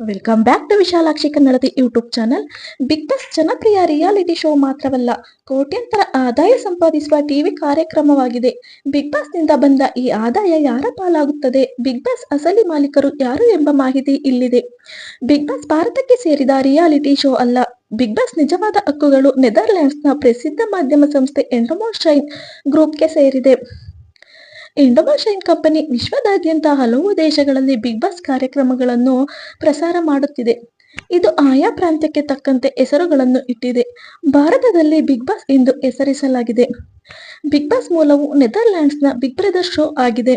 Welcome back to Vishalakshi ಕನ್ನಡದ YouTube channel Bigg Boss ಜನಪ್ರಿಯ reality show ಮಾತ್ರವಲ್ಲ ಕೋಟ್ಯಂತರ ಆದಾಯ ಸಂಪಾದಿಸುವ ಟಿವಿ ಕಾರ್ಯಕ್ರಮವಾಗಿದೆ ಬಿಗ್ ಬಾಸ್ನಿಂದ ಬಂದ ಈ ಆದಾಯ ಯಾರ ಪಾಲಾಗುತ್ತದೆ ಬಿಗ್ ಬಾಸ್ ಅಸಲಿ ಮಾಲೀಕರು ಯಾರು ಎಂಬ ಮಾಹಿತಿ ಇಲ್ಲಿದೆ ಬಿಗ್ ಬಾಸ್ ಭಾರತಕ್ಕೆ ಸೇರಿದ ರಿಯಾಲಿಟಿ ಶೋ ಅಲ್ಲ ಬಿಗ್ ಬಾಸ್ ನಿಜವಾದ ಹಕ್ಕುಗಳು ನೆದರ್ಲ್ಯಾಂಡ್ಸ್ನ ಪ್ರಸಿದ್ಧ ಮಾಧ್ಯಮ ಸಂಸ್ಥೆ ಎಂಡಮೋಶೈನ್ ಗ್ರೂಪ್ಗೆ ಸೇರಿದೆ ಇಂಡೋಮೋಶೈನ್ ಕಂಪನಿ ವಿಶ್ವದಾದ್ಯಂತ ಹಲವು ದೇಶಗಳಲ್ಲಿ ಬಿಗ್ ಬಾಸ್ ಕಾರ್ಯಕ್ರಮಗಳನ್ನು ಪ್ರಸಾರ ಮಾಡುತ್ತಿದೆ. ಇದು ಆಯಾ ಪ್ರಾಂತ್ಯಕ್ಕೆ ತಕ್ಕಂತೆ ಹೆಸರುಗಳನ್ನು ಇಟ್ಟಿದೆ. ಭಾರತದಲ್ಲಿ ಬಿಗ್ ಬಾಸ್ ಎಂದು ಹೆಸರಿಸಲಾಗಿದೆ. ಬಿಗ್ ಬಾಸ್ ಮೂಲವು ನೆದರ್ಲ್ಯಾಂಡ್ಸ್ನ ಬಿಗ್ ಬ್ರದರ್ ಶೋ ಆಗಿದೆ.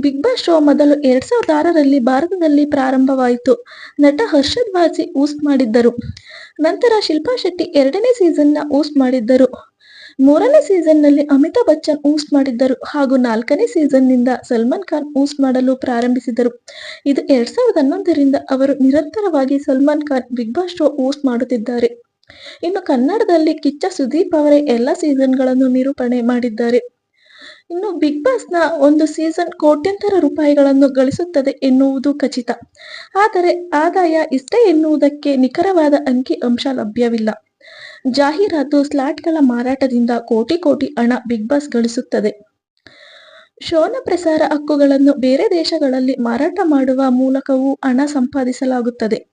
ಬಿಗ್ ಬಾಸ್ ಶೋ ಮೊದಲು ಎರಡ್ ಸಾವಿರದ ಆರರಲ್ಲಿ ಭಾರತದಲ್ಲಿ ಪ್ರಾರಂಭವಾಯಿತು. ನಟ ಹರ್ಷದ್ ವಾಸಿ ಊಸ್ ಮಾಡಿದ್ದರು. ನಂತರ ಶಿಲ್ಪಾ ಶೆಟ್ಟಿ ಎರಡನೇ ಸೀಸನ್ನ ಊಸ್ ಮಾಡಿದ್ದರು. ಮೂರನೇ ಸೀಸನ್ನಲ್ಲಿ ಅಮಿತಾಬ್ ಬಚ್ಚನ್ ಊಸ್ಟ್ ಮಾಡಿದ್ದರು ಹಾಗೂ ನಾಲ್ಕನೇ ಸೀಸನ್ನಿಂದ ಸಲ್ಮಾನ್ ಖಾನ್ ಊಸ್ಟ್ ಮಾಡಲು ಪ್ರಾರಂಭಿಸಿದರು. ಇದು ಎರಡ್ ಸಾವಿರದ ಹನ್ನೊಂದರಿಂದ ಅವರು ನಿರಂತರವಾಗಿ Salman Khan Bigg Boss show host ಮಾಡುತ್ತಿದ್ದಾರೆ. ಇನ್ನು ಕನ್ನಡದಲ್ಲಿ ಕಿಚ್ಚ ಸುದೀಪ್ ಅವರೇ ಎಲ್ಲ ಸೀಸನ್ಗಳನ್ನು ನಿರೂಪಣೆ ಮಾಡಿದ್ದಾರೆ. ಇನ್ನು ಬಿಗ್ ಬಾಸ್ನ ಒಂದು ಸೀಸನ್ ಕೋಟ್ಯಂತರ ರೂಪಾಯಿಗಳನ್ನು ಗಳಿಸುತ್ತದೆ ಎನ್ನುವುದು ಖಚಿತ. ಆದರೆ ಆದಾಯ ಇಷ್ಟೇ ಎನ್ನುವುದಕ್ಕೆ ನಿಖರವಾದ ಅಂಕಿ ಅಂಶ ಲಭ್ಯವಿಲ್ಲ. ಜಾಹೀರಾತು ಸ್ಲಾಟ್ಗಳ ಮಾರಾಟದಿಂದ ಕೋಟಿ ಕೋಟಿ ಹಣ ಬಿಗ್ ಬಾಸ್ ಗಳಿಸುತ್ತದೆ. ಶೋನ ಪ್ರಸಾರ ಹಕ್ಕುಗಳನ್ನು ಬೇರೆ ದೇಶಗಳಲ್ಲಿ ಮಾರಾಟ ಮಾಡುವ ಮೂಲಕವೂ ಹಣ ಸಂಪಾದಿಸಲಾಗುತ್ತದೆ.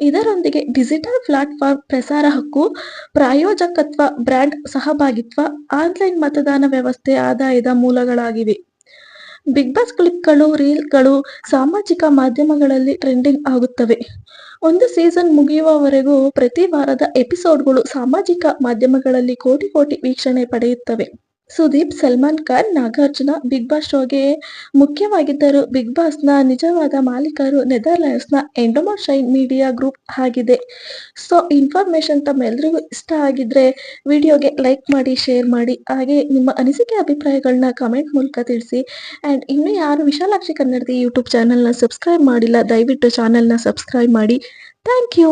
ಇದರೊಂದಿಗೆ ಡಿಜಿಟಲ್ ಪ್ಲಾಟ್ಫಾರ್ಮ್ ಪ್ರಸಾರ ಹಕ್ಕು, ಪ್ರಾಯೋಜಕತ್ವ, ಬ್ರ್ಯಾಂಡ್ ಸಹಭಾಗಿತ್ವ, ಆನ್ಲೈನ್ ಮತದಾನ ವ್ಯವಸ್ಥೆ, ಆದಾಯದ ಮೂಲಗಳಾಗಿವೆ. ಬಿಗ್ ಬಾಸ್ ಕ್ಲಿಪ್ಗಳು ರೀಲ್ಗಳು ಸಾಮಾಜಿಕ ಮಾಧ್ಯಮಗಳಲ್ಲಿ ಟ್ರೆಂಡಿಂಗ್ ಆಗುತ್ತವೆ. ಒಂದು ಸೀಸನ್ ಮುಗಿಯುವವರೆಗೂ ಪ್ರತಿ ವಾರದ ಎಪಿಸೋಡ್ಗಳು ಸಾಮಾಜಿಕ ಮಾಧ್ಯಮಗಳಲ್ಲಿ ಕೋಟಿ ಕೋಟಿ ವೀಕ್ಷಣೆ ಪಡೆಯುತ್ತವೆ. ಸುದೀಪ್, ಸಲ್ಮಾನ್ ಖಾನ್, ನಾಗಾರ್ಜುನ, ಬಿಗ್ ಬಾಸ್ ಶೋಗೆ ಮುಖ್ಯವಾಗಿದ್ದರು ಬಿಗ್ ಬಾಸ್ನ ನಿಜವಾದ ಮಾಲೀಕರು ನೆದರ್ಲ್ಯಾಂಡ್ಸ್ನ ಎಂಡೋಮೋಶೈನ್ ಮೀಡಿಯಾ ಗ್ರೂಪ್ ಆಗಿದೆ. ಸೊ ಇನ್ಫಾರ್ಮೇಶನ್ ತಮ್ಮೆಲ್ಲರಿಗೂ ಇಷ್ಟ ಆಗಿದ್ರೆ ವಿಡಿಯೋಗೆ ಲೈಕ್ ಮಾಡಿ, ಶೇರ್ ಮಾಡಿ. ಹಾಗೆ ನಿಮ್ಮ ಅನಿಸಿಕೆ ಅಭಿಪ್ರಾಯಗಳನ್ನ ಕಮೆಂಟ್ ಮೂಲಕ ತಿಳಿಸಿ. ಆ್ಯಂಡ್ ಇನ್ನೂ ಯಾರು ವಿಶಾಲಾಕ್ಷಿ ಕನ್ನಡದ ಯೂಟ್ಯೂಬ್ ಚಾನಲ್ನ ಸಬ್ಸ್ಕ್ರೈಬ್ ಮಾಡಿಲ್ಲ, ದಯವಿಟ್ಟು ಚಾನಲ್ನ ಸಬ್ಸ್ಕ್ರೈಬ್ ಮಾಡಿ. Thank you.